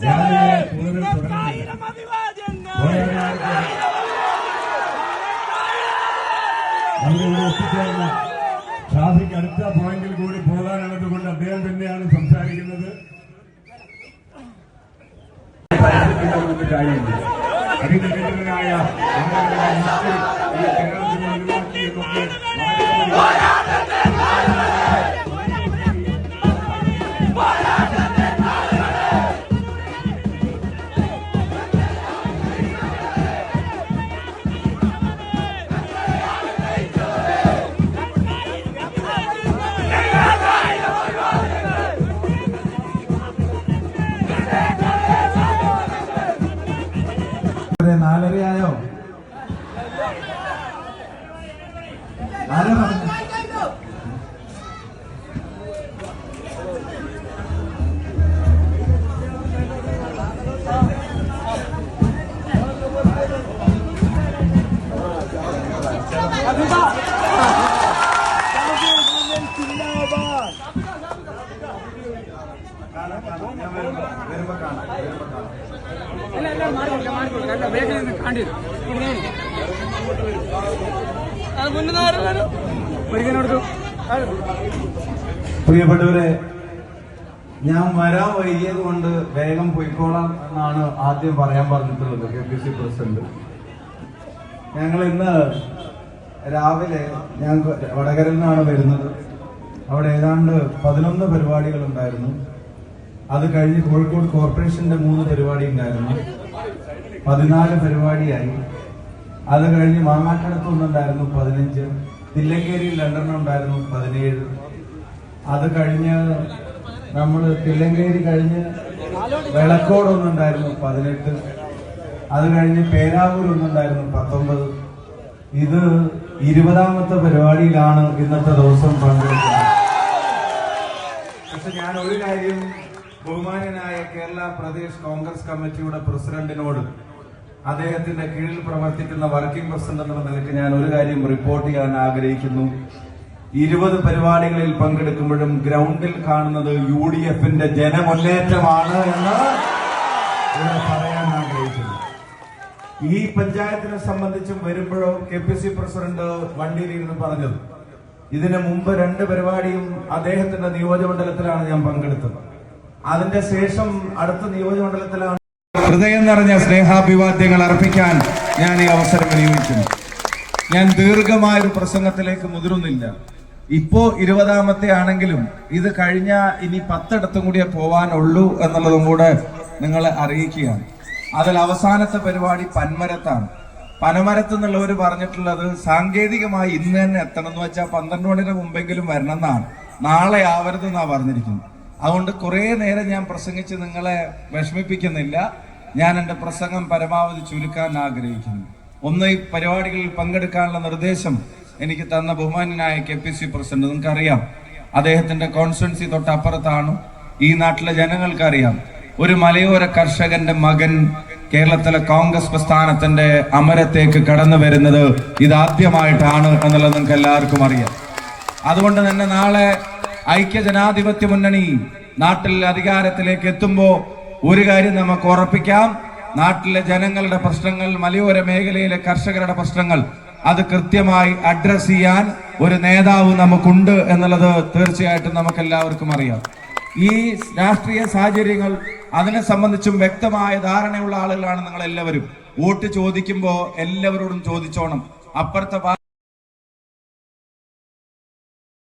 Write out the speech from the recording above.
ആയിരം എത്തിച്ചേർന്ന ട്രാഫിക് അടുത്ത പോയിന്റിൽ കൂടി പോകാനുള്ളത് കൊണ്ട് അദ്ദേഹം തന്നെയാണ് സംസാരിക്കുന്നത് പരിഹരിക്കണമെന്ന് കാര്യമില്ല അതിനിടയിലായ ಮಾಡ್ಕೊಳ್ಳಿ ಮಾಡ್ಕೊಳ್ಳಿ ಬೇಗ ಕಾಂಡಿದ್ರು പ്രിയപ്പെട്ടവരെ ഞാൻ വരാൻ വൈകിയത് കൊണ്ട് വേഗം പോയിക്കോളാം എന്നാണ് ആദ്യം പറയാൻ പറഞ്ഞിട്ടുള്ളത് കെ പി സി പ്രസിഡന്റ്. ഞങ്ങൾ ഇന്ന് രാവിലെ ഞാൻ വടകരയിൽ നിന്നാണ് വരുന്നത്. അവിടെ ഏതാണ്ട് പതിനൊന്ന് പരിപാടികൾ ഉണ്ടായിരുന്നു. അത് കഴിഞ്ഞ് കോഴിക്കോട് കോർപ്പറേഷന്റെ മൂന്ന് പരിപാടി ഉണ്ടായിരുന്നു. പതിനാല് പരിപാടിയായി. അത് കഴിഞ്ഞ് മാങ്ങാട്ടണത്ത് ഒന്നുണ്ടായിരുന്നു പതിനഞ്ച്. തില്ലങ്കേരിയിൽ രണ്ടെണ്ണം ഉണ്ടായിരുന്നു പതിനേഴ്. അത് കഴിഞ്ഞ് നമ്മൾ തില്ലങ്കേരി കഴിഞ്ഞ് വെളക്കോട് ഒന്നുണ്ടായിരുന്നു പതിനെട്ട്. അത് കഴിഞ്ഞ് പേരാവൂർ ഒന്നുണ്ടായിരുന്നു പത്തൊമ്പത്. ഇത് ഇരുപതാമത്തെ പരിപാടിയിലാണ് ഇന്നത്തെ ദിവസം പങ്കെടുക്കുന്നത്. പക്ഷെ ഞാൻ ഒരു കാര്യം ബഹുമാനനായ കേരള പ്രദേശ് കോൺഗ്രസ് കമ്മിറ്റിയുടെ പ്രസിഡന്റിനോട് അദ്ദേഹത്തിന്റെ കീഴിൽ പ്രവർത്തിക്കുന്ന വർക്കിംഗ് പ്രസിഡന്റ് എന്ന നിലയ്ക്ക് ഞാൻ ഒരു കാര്യം റിപ്പോർട്ട് ചെയ്യാൻ ആഗ്രഹിക്കുന്നു. ഇരുപത് പരിപാടികളിൽ പങ്കെടുക്കുമ്പോഴും ഗ്രൗണ്ടിൽ കാണുന്നത് യു ഡി എഫിന്റെ ജനമുന്നേറ്റമാണ് എന്ന് പറയാൻ ആഗ്രഹിക്കുന്നു. ഈ പഞ്ചായത്തിനെ സംബന്ധിച്ചും വരുമ്പോഴോ കെ പി സി പ്രസിഡന്റ് വണ്ടിയിലിരുന്ന് പറഞ്ഞത് ഇതിനു മുമ്പ് രണ്ട് പരിപാടിയും അദ്ദേഹത്തിന്റെ നിയോജകമണ്ഡലത്തിലാണ് ഞാൻ പങ്കെടുത്തത്. അതിന്റെ ശേഷം അടുത്ത നിയോജകമണ്ഡലത്തിലാണ് ഹൃദയം നിറഞ്ഞ സ്നേഹാഭിവാദ്യങ്ങൾ അർപ്പിക്കാൻ ഞാൻ ഈ അവസരം വിനിയോഗിക്കുന്നു. ഞാൻ ദീർഘമായ ഒരു പ്രസംഗത്തിലേക്ക് മുതിരുന്നില്ല. ഇപ്പോ ഇരുപതാമത്തെ ആണെങ്കിലും ഇത് കഴിഞ്ഞ ഇനി പത്തിടത്തും കൂടിയേ പോവാനുള്ളൂ എന്നുള്ളതും കൂടെ നിങ്ങളെ അറിയിക്കുകയാണ്. അതിൽ അവസാനത്തെ പരിപാടി പന്മരത്താണ്. പനമരത്ത് എന്നുള്ളവർ പറഞ്ഞിട്ടുള്ളത് സാങ്കേതികമായി ഇന്ന് തന്നെ എത്തണം എന്ന് വെച്ചാൽ പന്ത്രണ്ട് മണിയുടെ മുമ്പെങ്കിലും വരണം എന്നാണ് നാളെ ആവരുതെന്നാണ് പറഞ്ഞിരിക്കുന്നത്. അതുകൊണ്ട് കുറേ നേരം ഞാൻ പ്രസംഗിച്ച് നിങ്ങളെ വിഷമിപ്പിക്കുന്നില്ല. ഞാൻ എന്റെ പ്രസംഗം പരമാവധി ചുരുക്കാൻ ആഗ്രഹിക്കുന്നു. ഒന്ന് ഈ പരിപാടികളിൽ പങ്കെടുക്കാനുള്ള നിർദ്ദേശം എനിക്ക് തന്ന ബഹുമാനായ കെ പി സി പ്രസിഡന്റ് നിങ്ങൾക്കറിയാം. അദ്ദേഹത്തിന്റെ കോൺസ്റ്റുവൻസി തൊട്ടപ്പുറത്താണ്. ഈ നാട്ടിലെ ജനങ്ങൾക്കറിയാം. ഒരു മലയോര കർഷകന്റെ മകൻ കേരളത്തിലെ കോൺഗ്രസ് പ്രസ്ഥാനത്തിന്റെ അമരത്തേക്ക് കടന്നു വരുന്നത് ഇതാദ്യമായിട്ടാണ് എന്നുള്ളത് നിങ്ങൾക്ക് എല്ലാവർക്കും അറിയാം. അതുകൊണ്ട് തന്നെ നാളെ ഐക്യ ജനാധിപത്യ മുന്നണി നാട്ടിൽ അധികാരത്തിലേക്ക് എത്തുമ്പോൾ ഒരു കാര്യം നമുക്ക് ഉറപ്പിക്കാം. നാട്ടിലെ ജനങ്ങളുടെ പ്രശ്നങ്ങൾ മലയോര മേഖലയിലെ കർഷകരുടെ പ്രശ്നങ്ങൾ അത് കൃത്യമായി അഡ്രസ് ചെയ്യാൻ ഒരു നേതാവ് നമുക്കുണ്ട് എന്നുള്ളത് തീർച്ചയായിട്ടും നമുക്ക് എല്ലാവർക്കും അറിയാം. ഈ രാഷ്ട്രീയ സാഹചര്യങ്ങൾ അതിനെ സംബന്ധിച്ചും വ്യക്തമായ ധാരണയുള്ള ആളുകളാണ് നിങ്ങൾ എല്ലാവരും വോട്ട് ചോദിക്കുമ്പോൾ എല്ലാവരോടും ചോദിച്ചോണം. അപ്പുറത്തെ